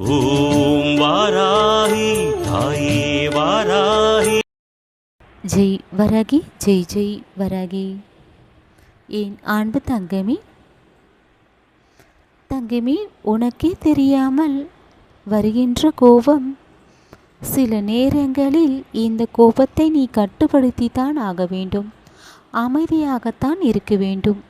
ஓம் வாராகி தாயே வாராகி. ஜெய் வரகி ஜெய் ஜெய் வரகி. என் அன்பு தங்கமி? தங்கமி உனக்கே தெரியாமல் வருகின்ற கோபம். சில நேரங்களில் இந்த கோபத்தை நீ கட்டுப்படுத்தித்தான் ஆக வேண்டும். அமைதியாகத்தான் இருக்க வேண்டும்.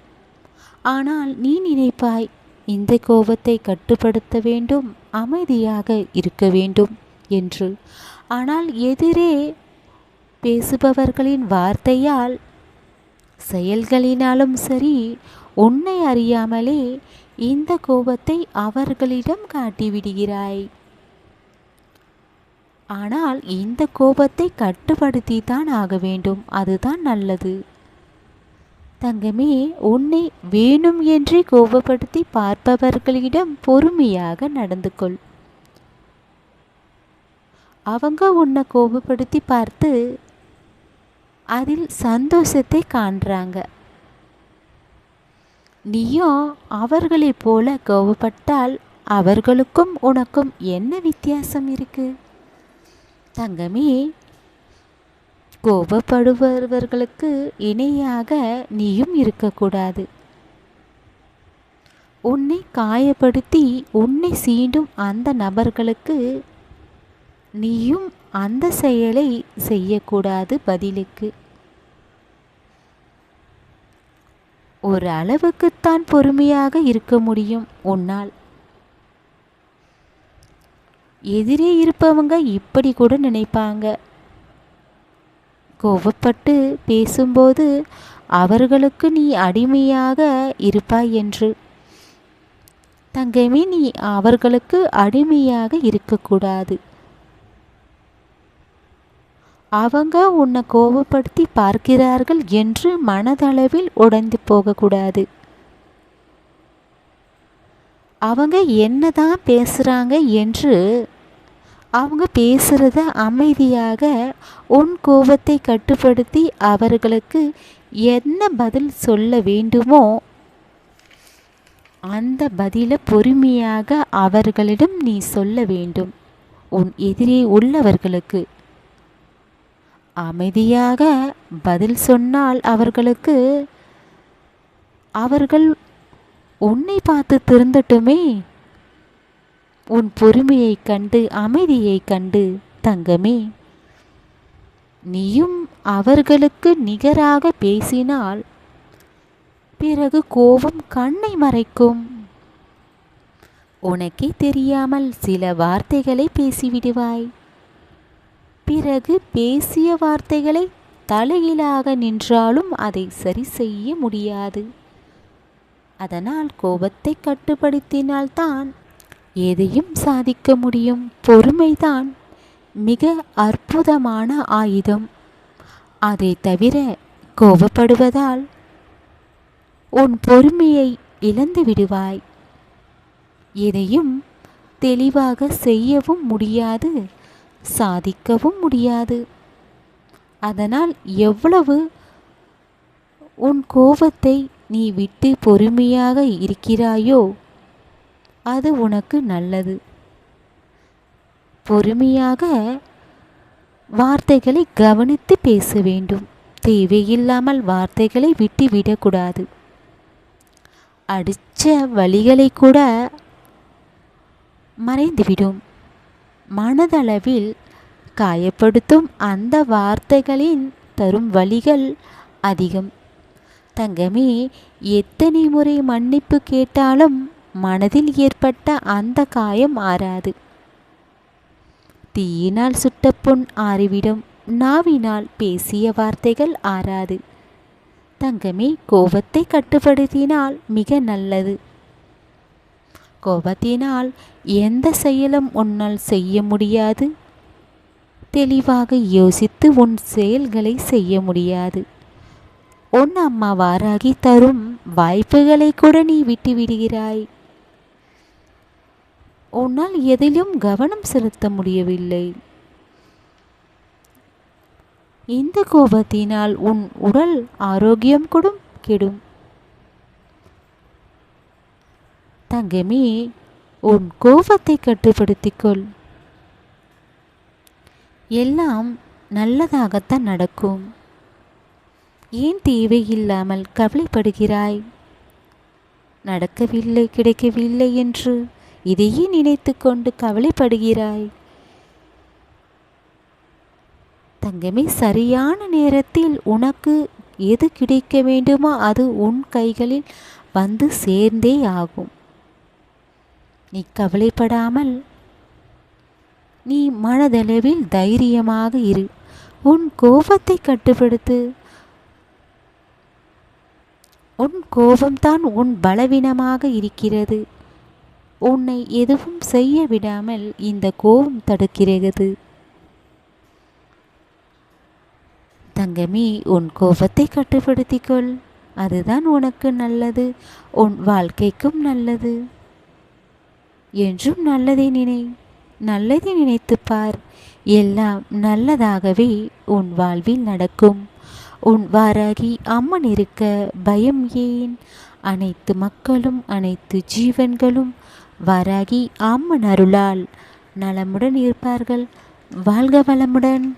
ஆனால் நீ நினைப்பாய் இந்த கோபத்தை கட்டுப்படுத்த வேண்டும் அமைதியாக இருக்க வேண்டும் என்று. ஆனால் எதிரே பேசுபவர்களின் வார்த்தையால் செயல்களினாலும் சரி உன்னை அறியாமலே இந்த கோபத்தை அவர்களிடம் காட்டிவிடுகிறாய். ஆனால் இந்த கோபத்தை கட்டுப்படுத்தி தான் ஆக வேண்டும் அதுதான் நல்லது. தங்கமே உன்னை வேணும் என்றே கோபப்படுத்தி பார்ப்பவர்களிடம் பொறுமையாக நடந்து கொள். அவங்க உன்னை கோபப்படுத்தி பார்த்து அதில் சந்தோஷத்தை காண்றாங்க. நீயும் அவர்களைப் போல கோபப்பட்டால் அவர்களுக்கும் உனக்கும் என்ன வித்தியாசம் இருக்கு? தங்கமே கோபப்படுபவர்களுக்கு இணையாக நீயும் இருக்கக்கூடாது. உன்னை காயப்படுத்தி உன்னை சீண்டும் அந்த நபர்களுக்கு நீயும் அந்த செயலை செய்யக்கூடாது பதிலுக்கு. ஒரு அளவுக்குத்தான் பொறுமையாக இருக்க முடியும் உன்னால். எதிரே இருப்பவங்க இப்படி கூட நினைப்பாங்க. கோபப்பட்டு பேசும்போது அவர்களுக்கு நீ அடிமையாக இருப்பாய் என்று. தங்கமே நீ அவர்களுக்கு அடிமையாக இருக்கக்கூடாது. அவங்க உன்னை கோபப்படுத்தி பார்க்கிறார்கள் என்று மனதளவில் உடைந்து போகக்கூடாது. அவங்க என்னதான் பேசுகிறாங்க என்று அவங்க பேசுகிறத அமைதியாக உன் கோபத்தை கட்டுப்படுத்தி அவர்களுக்கு என்ன பதில் சொல்ல வேண்டுமோ அந்த பதிலை பொறுமையாக அவர்களிடம் நீ சொல்ல வேண்டும். உன் எதிரே உள்ளவர்களுக்கு. அமைதியாக பதில் சொன்னால் அவர்களுக்கு அவர்கள் உன்னை பார்த்து திருந்தட்டுமே. உன் பொறுமையை கண்டு அமைதியை கண்டு தங்கமே. நீயும் அவர்களுக்கு நிகராக பேசினால் பிறகு கோபம் கண்ணை மறைக்கும். உனக்கே தெரியாமல் சில வார்த்தைகளை பேசிவிடுவாய். பிறகு பேசிய வார்த்தைகளை தலையிலாக நின்றாலும் அதை சரி செய்ய முடியாது. அதனால் கோபத்தை கட்டுப்படுத்தினால்தான் எதையும் சாதிக்க முடியும். பொறுமைதான் மிக அற்புதமான ஆயுதம். அதை தவிர கோபப்படுவதால் உன் பொறுமையை இழந்து விடுவாய். எதையும் தெளிவாக செய்யவும் முடியாது சாதிக்கவும் முடியாது. அதனால் எவ்வளவு உன் கோபத்தை நீ விட்டு பொறுமையாக இருக்கிறாயோ அது உனக்கு நல்லது. பொறுமையாக வார்த்தைகளை கவனித்து பேச வேண்டும். தேவையில்லாமல் வார்த்தைகளை விட்டு விடக்கூடாது. அடித்த வழிகளை கூட மறைந்துவிடும். மனதளவில் காயப்படுத்தும் அந்த வார்த்தைகளின் தரும் வழிகள் அதிகம். தங்கமே எத்தனை முறை மன்னிப்பு கேட்டாலும் மனதில் ஏற்பட்ட அந்த காயம் ஆறாது. தீயினால் சுட்ட பொன் ஆறிவிடும். நாவினால் பேசிய வார்த்தைகள் ஆறாது. தங்கமே கோபத்தை கட்டுப்படுத்தினால் மிக நல்லது. கோபத்தினால் எந்த செயலும் உன்னால் செய்ய முடியாது. தெளிவாக யோசித்து உன் செயல்களை செய்ய முடியாது. உன் அம்மா வாராகி தரும் வாய்ப்புகளை கூட நீ விட்டு விடுகிறாய் உன்னால் எதிலும் கவனம் செலுத்த முடியவில்லை. இந்த கோபத்தினால் உன் உடல் ஆரோக்கியம் கூட கெடும். தங்கமே உன் கோபத்தை கட்டுப்படுத்திக்கொள். எல்லாம் நல்லதாகத்தான் நடக்கும். ஏன் தேவையில்லாமல் கவலைப்படுகிறாய்? நடக்கவில்லை கிடைக்கவில்லை என்று. இதையே நினைத்து கொண்டு கவலைப்படுகிறாய். தங்கமே சரியான நேரத்தில் உனக்கு எது கிடைக்க வேண்டுமோ அது உன் கைகளில் வந்து சேர்ந்தே ஆகும். நீ கவலைப்படாமல் நீ மனதளவில் தைரியமாக இரு. உன் கோபத்தை கட்டுப்படுத்து. உன் கோபம்தான் உன் பலவீனமாக இருக்கிறது. உன்னை எதுவும் செய்ய விடாமல் இந்த கோபம் தடுக்கிறது. தங்கமி உன் கோபத்தை கட்டுப்படுத்திக்கொள். அதுதான் உனக்கு நல்லது. உன் வாழ்க்கைக்கும் நல்லது. என்றும் நல்லதை நினை நல்லதை நினைத்து பார். எல்லாம் நல்லதாகவே உன் வாழ்வில் நடக்கும். உன் வாராகி அம்மன் இருக்க பயம் ஏன்? அனைத்து மக்களும் அனைத்து ஜீவன்களும் வராகி அம்மன் அருளால். நலமுடன் இருப்பார்கள். வாழ்க வளமுடன்.